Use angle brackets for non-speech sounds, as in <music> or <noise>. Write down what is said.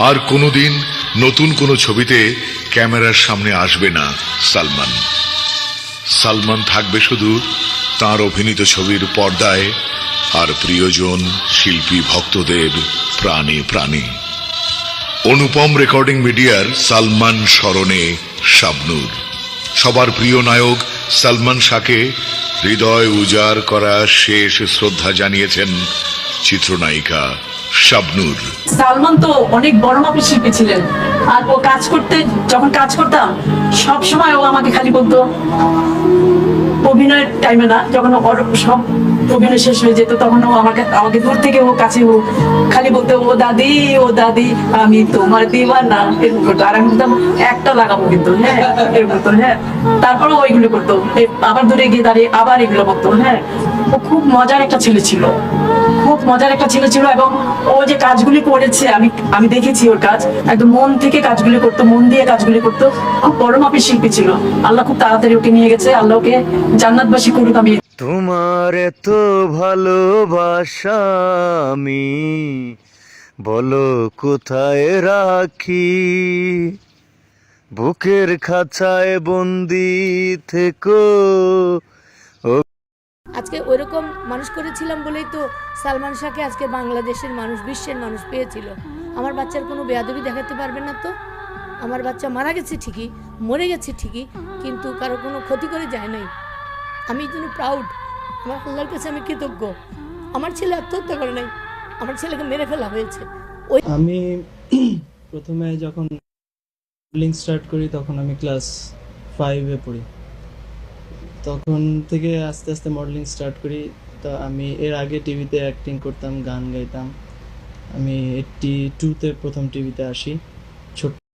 আর কোনোদিন নতুন কোনো ছবিতে ক্যামেরার সামনে আসবে না সালমান। সালমান থাকবে শুধু তার অভিনীত ছবির পর্দায় আর প্রিয়জন, শিল্পী, ভক্তদের প্রাণে প্রাণে। অনুপম রেকর্ডিং মিডিয়ার সালমান স্মরণে শাবনূর। সবার প্রিয় নায়ক সালমান শাহকে হৃদয় উজাড় করা শেষ শ্রদ্ধা জানিয়েছেন চিত্রনায়িকা শাবনূর। সালমান তো অনেক বড় মাপের শিল্পী ছিলেন। আর ও কাজ করতে, যখন কাজ করতাম, সব সময় ও আমাকে খালি বলতো, অভিনয়ের টাইমে না। যখন সব অভিনয় শেষ হয়ে যেত, তখন ও আমাকে আমাকে দূর থেকে ও কাছে ও খালি বলতো, ও দাদি ও দাদি, আমি তোমার দিওয়ানা। এরকম করতো। আর আমি বলতাম, একটা লাগাবো কিন্তু। হ্যাঁ এরকম করতো হ্যাঁ। তারপরে ওইগুলো করতো। আবার দূরে গিয়ে দাঁড়িয়ে আবার এগুলো বলতো হ্যাঁ। ও খুব মজার একটা ছেলে ছিল। খুব মজার একটা ছেলে ছিল এবং ও যে কাজগুলি করেছে, আমি আমি দেখেছি ওর কাজ। একদম মন থেকে কাজগুলি করতো, মন দিয়ে কাজগুলি করতো। খুব বড় মাপের শিল্পী ছিল। আল্লাহ খুব তাড়াতাড়ি ওকে নিয়ে গেছে, আল্লাহ ওকে জান্নাতবাসী করুক, আমি তোমার এত ভালোবাসা আমি, বলো কোথায় রাখি? বুকের খাঁচায় বন্দি থেকো। আজকে ওইরকম মানুষ করেছিলাম বলেই তো সালমান শাহকে আজকে বাংলাদেশের মানুষ, বিশ্বের মানুষ পেয়েছিল। আমার বাচ্চার কোনো বেয়াদবি দেখাতে পারবে না তো? আমার বাচ্চা মারা গেছে ঠিকই, মরে গেছে ঠিকই, কিন্তু কারও কোনো ক্ষতি করে যায় নাই। আমি জন্য প্রাউড আমার আল্লাহর কাছে আমি কৃতজ্ঞ। আমার ছেলে আত্মহত্যা করে নাই, আমার ছেলেকে মেরে ফেলা হয়েছে। ওই আমি <clears throat> প্রথমে যখন স্টার্ট করি, তখন আমি ক্লাস ফাইভে পড়ি। তখন থেকে আস্তে আস্তে মডেলিং স্টার্ট করি। তো আমি এর আগে টিভিতে অ্যাক্টিং করতাম, গান গাইতাম। আমি এইটটি টুতে প্রথম টিভিতে আসি।